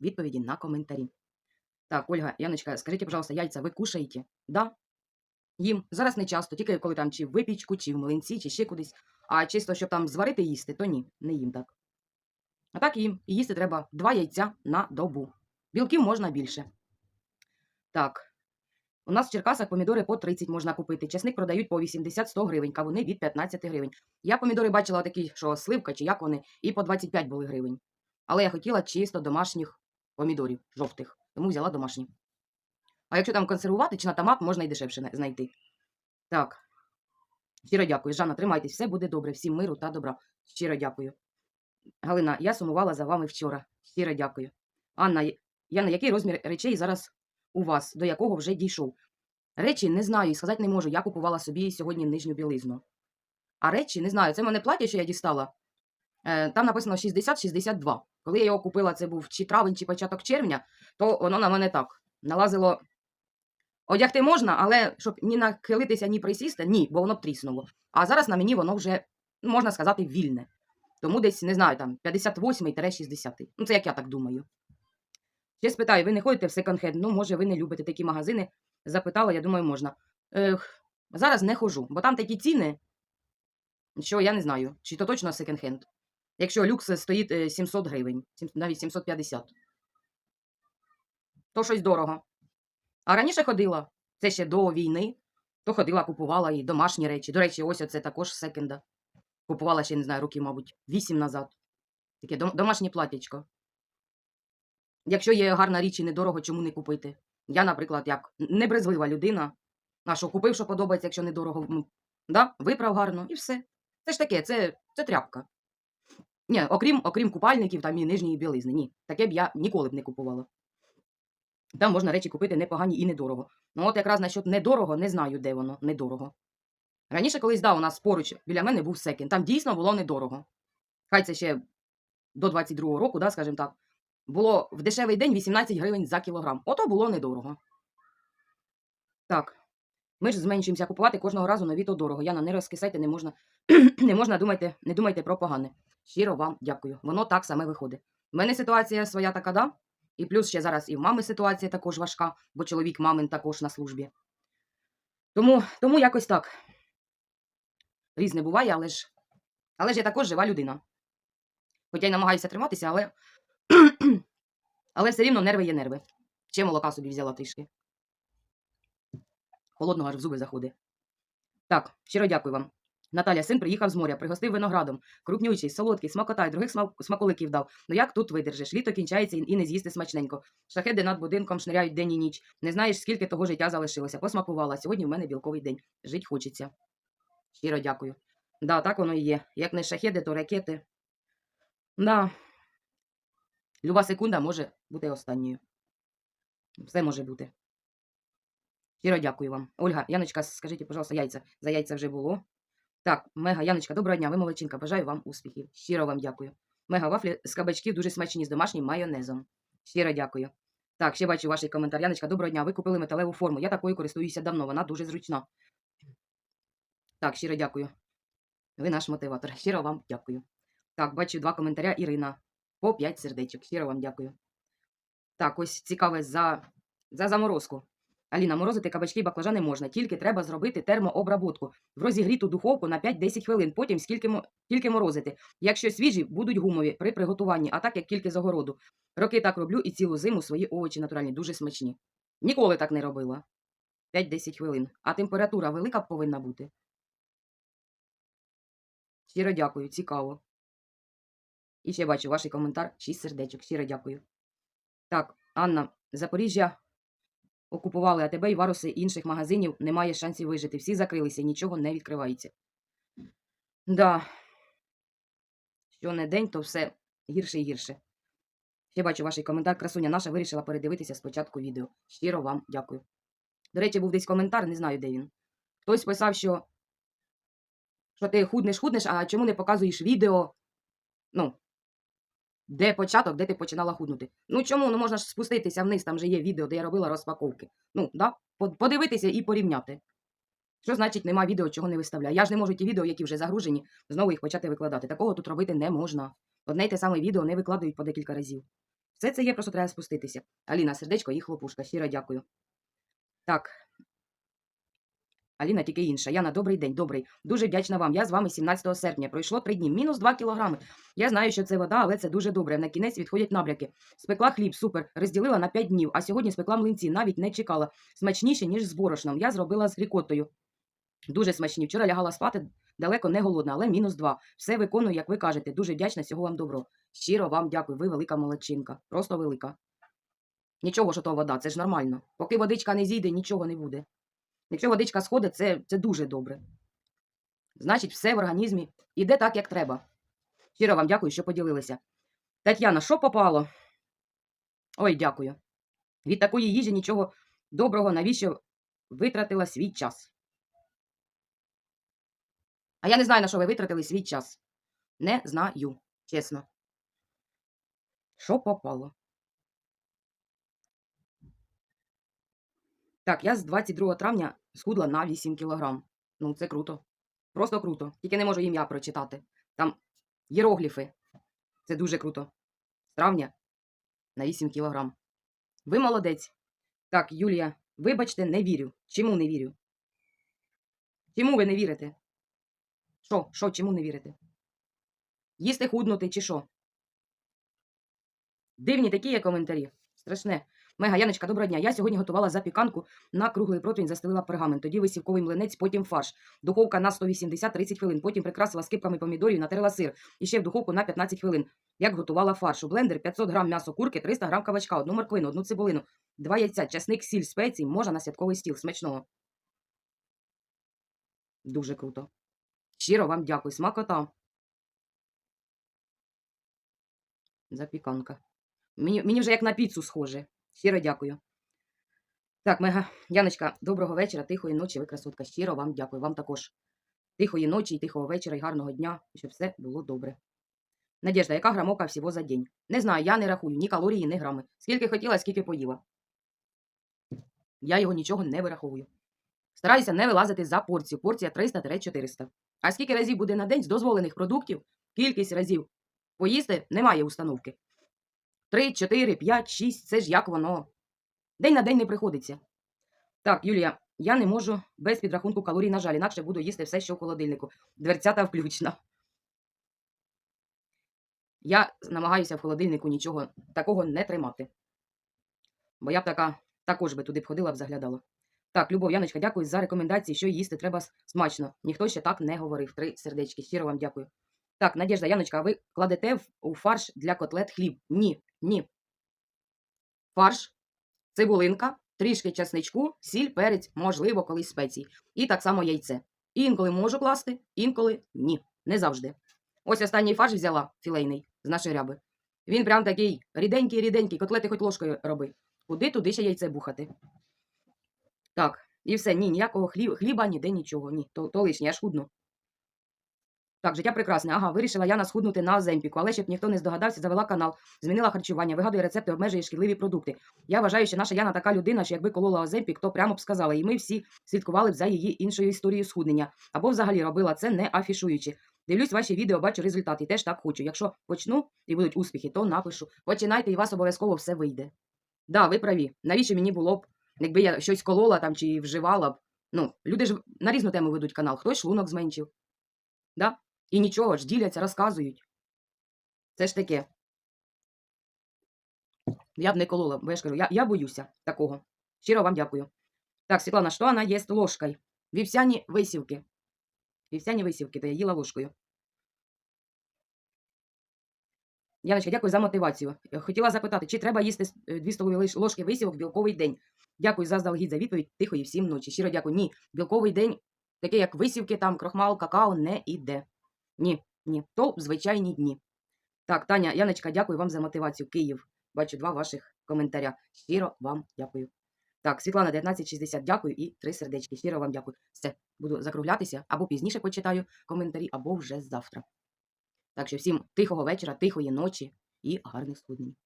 відповіді на коментарі. Так, Ольга, Яночка, скажіть, пожалуйста, яйця ви кушаєте? Да? Їм. Зараз не часто, тільки коли там чи в випічку, чи в млинці, чи ще кудись. А чисто, щоб там зварити їсти, то ні, не їм так. А так їм. І їсти треба два яйця на добу. Білків можна більше. Так. У нас в Черкасах помідори по 30 можна купити. Чесник продають по 80-100 гривень, кавуни від 15 гривень. Я помідори бачила такі, що сливка чи як вони, і по 25 були гривень. Але я хотіла чисто домашніх помідорів, жовтих, тому взяла домашні. А якщо там консервувати чи на томат, можна і дешевше знайти. Так. Щиро дякую. Жанна, тримайтесь, все буде добре. Всім миру та добра. Щиро дякую. Галина, я сумувала за вами вчора. Щиро дякую. Анна, я- Яна, який розмір речей зараз у вас, до якого вже дійшов? Речі не знаю і сказати не можу. Я купувала собі сьогодні нижню білизну. А речі не знаю. Це мене плаття, що я дістала. Е, там написано 60-62. Коли я його купила, це був чи травень, чи початок червня, то воно на мене так налазило. Одягти можна, але щоб ні нахилитися, ні присісти, ні, бо воно б тріснуло. А зараз на мені воно вже, можна сказати, вільне. Тому десь, не знаю, там 58-60. Ну, це як я так думаю. Ще спитаю, ви не ходите в секонд-хенд? Ну, може, ви не любите такі магазини. Запитала, я думаю, можна. Ех, зараз не хожу, бо там такі ціни, що я не знаю, чи то точно секонд-хенд. Якщо люкс стоїть е, 700 гривень, навіть 750. То щось дорого. А раніше ходила, це ще до війни, то ходила, купувала і домашні речі. До речі, ось оце також з секонда. Купувала ще, не знаю, років, мабуть, 8 назад. Таке домашнє платячко. Якщо є гарна річ і недорого, чому не купити? Я, наприклад, як небрезлива людина. А що купив, що подобається, якщо недорого, ну, да? виправ гарно і все. Це ж таке, це, це тряпка. Ні, окрім, окрім купальників там і нижньої білизни. Ні, таке б я ніколи б не купувала. Там можна речі купити непогані і недорого. Ну от якраз насчет недорого, не знаю, де воно недорого. Раніше колись да, у нас поруч біля мене був секін. Там дійсно було недорого. Хай це ще до 22-го року, да, скажімо так, було в дешевий день 18 гривень за кілограм. Ото було недорого. Так. Ми ж зменшуємося купувати кожного разу нові то дорого. Яна, не розкисайте, не можна, не можна думайте, не думайте про погане. Щиро вам дякую. Воно так саме виходить. У мене ситуація своя така, да? І плюс ще зараз і в мами ситуація також важка, бо чоловік мамин також на службі. Тому, тому якось так. Різне буває, але ж, але ж я також жива людина. Хоча й намагаюся триматися, але, але все рівно нерви є нерви. Ще молока собі взяла трішки. Холодного аж в зуби заходить. Так, щиро дякую вам. Наталя, син приїхав з моря, пригостив виноградом, крупнючий, солодкий, смакота й других смаколиків дав. Ну як тут видержиш? Літо кінчається і не з'їсти смачненько. Шахеди над будинком шниряють день і ніч. Не знаєш, скільки того життя залишилося. Посмакувала. Сьогодні в мене білковий день. Жить хочеться. Щиро дякую. Да, так воно і є. Як не шахеди, то ракети. Да. Люба секунда може бути останньою. Все може бути. Щиро дякую вам. Ольга, Яночка, скажіть, пожалуйста, яйця. За яйця вже було. Так, Мега, Яночка, доброго дня, ви молодчинка. Бажаю вам успіхів. Щиро вам дякую. Мега вафлі з кабачків дуже смачні з домашнім майонезом. Щиро дякую. Так, ще бачу ваш коментар. Яночка, доброго дня. Ви купили металеву форму. Я такою користуюся давно, вона дуже зручна. Так, щиро дякую. Ви наш мотиватор. Щиро вам дякую. Так, бачу два коментаря. Ірина. По 5 сердечок. Щиро вам дякую. Так, ось цікаве за, за заморозку. Аліна, морозити кабачки і баклажани можна, тільки треба зробити термообработку в розігріту духовку на 5-10 хвилин, потім скільки тільки морозити. Якщо свіжі, будуть гумові при приготуванні, а так як тільки з огороду. Роки так роблю і цілу зиму свої овочі натуральні, дуже смачні. Ніколи так не робила. 5-10 хвилин. А температура велика повинна бути. Щиро дякую, цікаво. І ще бачу ваш коментар, 6 сердечок. Щиро дякую. Так, Анна, Запоріжжя окупували АТБ і варуси інших магазинів немає шансів вижити. Всі закрилися, нічого не відкривається. Да. Що не день, то все гірше і гірше. Ще бачу ваш коментар. Красуня наша вирішила передивитися спочатку відео. Щиро вам дякую. До речі, був десь коментар, не знаю, де він. Хтось писав, що, що ти худнеш, худнеш, а чому не показуєш відео? Ну, де початок, де ти починала худнути. Ну чому? Ну можна ж спуститися вниз, там же є відео, де я робила розпаковки. Ну, да? Подивитися і порівняти. Що значить нема відео, чого не виставляю? Я ж не можу ті відео, які вже загружені, знову їх почати викладати. Такого тут робити не можна. Одне й те саме відео не викладають по декілька разів. Все це є, просто треба спуститися. Аліна, сердечко і хлопушка. Щиро дякую. Так. Аліна тільки інша. Яна, добрий день, добрий. Дуже вдячна вам. Я з вами 17 серпня. Пройшло три дні. Мінус 2 кілограми. Я знаю, що це вода, але це дуже добре. На кінець відходять набряки. Спекла хліб, супер. Розділила на 5 днів, а сьогодні спекла млинці. Навіть не чекала. Смачніше, ніж з борошном. Я зробила з рікоттою. Дуже смачні. Вчора лягала спати, далеко не голодна, але мінус 2. Все виконую, як ви кажете. Дуже вдячна, всього вам добро. Щиро вам дякую. Ви велика молодчинка. Просто велика. Нічого, що то вода, це ж нормально. Поки водичка не зійде, нічого не буде. Якщо водичка сходить, це, це дуже добре. Значить, все в організмі іде так, як треба. Щиро вам дякую, що поділилися. Тетяна, що попало? Ой, дякую. Від такої їжі нічого доброго, навіщо витратила свій час. А я не знаю, на що ви витратили свій час. Не знаю, чесно. Що попало? Так, я з 22 травня схудла на 8 кілограм. Ну, це круто. Просто круто. Тільки не можу ім'я прочитати. Там єрогліфи. Це дуже круто. З травня на 8 кілограм. Ви молодець. Так, Юлія, вибачте, не вірю. Чому не вірю? Чому ви не вірите? Що? Що, чому не вірите? Їсти худнути чи що? Дивні такі є коментарі. Страшне. Мега Яночка, доброго дня. Я сьогодні готувала запіканку на круглий противень, застелила пергамент. Тоді висівковий млинець, потім фарш. Духовка на 180-30 хвилин. Потім прикрасила скипками помідорів, натерла сир. І ще в духовку на 15 хвилин. Як готувала фарш. У блендер 500 грам м'ясо курки, 300 грам кавачка, одну морквину, одну цибулину, два яйця, часник, сіль, спеції, можна на святковий стіл. Смачного. Дуже круто. Щиро вам дякую. Смакота. Запіканка. Мені, мені вже як на піцу схоже. Щиро дякую. Так, Мега, Яночка, доброго вечора, тихої ночі, ви красотка. Щиро вам дякую. Вам також тихої ночі, і тихого вечора, і гарного дня, щоб все було добре. Надежда, яка грамовка всього за день? Не знаю, я не рахую ні калорії, ні грами. Скільки хотіла, скільки поїла. Я його нічого не вираховую. Стараюся не вилазити за порцію. Порція 300-400. А скільки разів буде на день з дозволених продуктів, кількість разів поїсти немає установки. 3, 4, 5, 6 це ж як воно. День на день не приходиться. Так, Юлія, я не можу без підрахунку калорій, на жаль, інакше буду їсти все, що в холодильнику. Дверцята включно. Я намагаюся в холодильнику нічого такого не тримати. Бо я б така також би туди б ходила б заглядала. Так, Любов, Яночка, дякую за рекомендації, що їсти треба смачно. Ніхто ще так не говорив. Три сердечки. Щиро вам дякую. Так, Надежда, Яночка, а ви кладете у фарш для котлет хліб? Ні, ні. Фарш, цибулинка, трішки чесничку, сіль, перець, можливо, колись спеції. І так само яйце. Інколи можу класти, інколи ні. Не завжди. Ось останній фарш взяла філейний з нашої ряби. Він прям такий ріденький-ріденький, котлети хоч ложкою роби. Куди туди ще яйце бухати. Так, і все, ні, ніякого хліба, хліба ніде нічого. Ні, то, то лишнє, я ж худну. Так, життя прекрасне. Ага, вирішила я схуднути на Оземпіку, але щоб ніхто не здогадався, завела канал, змінила харчування, вигадує рецепти, обмежує шкідливі продукти. Я вважаю, що наша Яна така людина, що якби колола Оземпік, то прямо б сказала, і ми всі слідкували б за її іншою історією схуднення. Або взагалі робила це не афішуючи. Дивлюсь ваші відео, бачу результат і теж так хочу. Якщо почну і будуть успіхи, то напишу. Починайте, і вас обов'язково все вийде. Да, ви праві. Навіщо мені було б, якби я щось колола там чи вживала б. Ну, люди ж на різну тему ведуть канал, хтось шлунок зменшив. Да? І нічого ж діляться, розказують. Це ж таке. Я б не колола, бо я ж кажу, я, я боюся такого. Щиро вам дякую. Так, Світлана, що вона їсть ложкою? Вівсяні висівки. Вівсяні висівки, то я їла ложкою. Яночка, дякую за мотивацію. Хотіла запитати, чи треба їсти с- е, дві столові ложки висівок в білковий день? Дякую заздалегідь за відповідь. Тихої всім ночі. Щиро дякую. Ні, білковий день, таке як висівки, там, крохмал, какао, не іде. Ні, ні, то звичайні дні. Так, Таня, Яночка, дякую вам за мотивацію. Київ. Бачу два ваших коментаря. Щиро вам дякую. Так, Світлана 1960, дякую і три сердечки. Щиро вам дякую. Все, буду закруглятися, або пізніше почитаю коментарі, або вже завтра. Так що всім тихого вечора, тихої ночі і гарних схуднень.